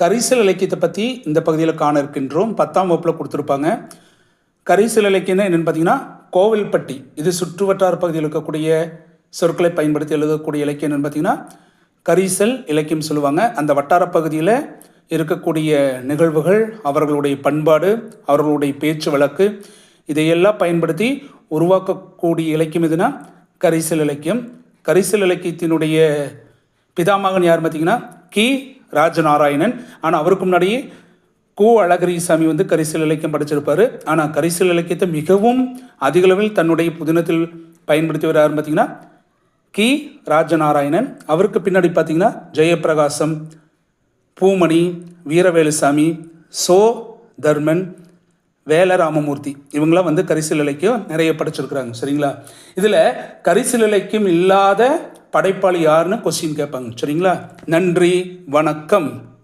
கரிசல் இலக்கியத்தை பற்றி இந்த பகுதியில் காண இருக்கின்றோம். பத்தாம் வகுப்பில் கொடுத்துருப்பாங்க. கரிசல் இலக்கியம்னா என்னென்னு பார்த்தீங்கன்னா கோவில்பட்டி. இது சுற்று வட்டார பகுதியில் இருக்கக்கூடிய சொற்களை பயன்படுத்தி எழுதக்கூடிய இலக்கியம் என்னென்னு பார்த்தீங்கன்னா கரிசல் இலக்கியம் சொல்லுவாங்க. அந்த வட்டார பகுதியில் இருக்கக்கூடிய நிகழ்வுகள் அவர்களுடைய பண்பாடு அவர்களுடைய பேச்சு வழக்கு இதையெல்லாம் பயன்படுத்தி உருவாக்கக்கூடிய இலக்கியம் எதுனா கரிசல் இலக்கியம். கரிசல் இலக்கியத்தினுடைய பிதாமகன் யார் பார்த்தீங்கன்னா கி. ராஜநாராயணன். ஆனால் அவருக்கு முன்னாடியே கு. அழகிரிசாமி வந்து கரிசல் இலக்கியம் படிச்சிருப்பாரு. ஆனால் கரிசல் இலக்கியத்தை மிகவும் அதிகளவில் தன்னுடைய புதினத்தில் பயன்படுத்தி வர்றாரு பார்த்தீங்கன்னா கி. ராஜநாராயணன். அவருக்கு பின்னாடி பார்த்தீங்கன்னா ஜெயப்பிரகாசம் பூமணி வீரவேலுசாமி சோ. தர்மன் வேலராமமூர்த்தி. இவங்களாம் வந்து கரிசல் இலக்கியம் நிறைய படிச்சிருக்கிறாங்க. சரிங்களா? இதில் கரிசல் இலக்கியம் இல்லாத படைப்பாளி யாருன்னு கொஸ்டின் கேட்பாங்க. சரிங்களா? நன்றி வணக்கம்.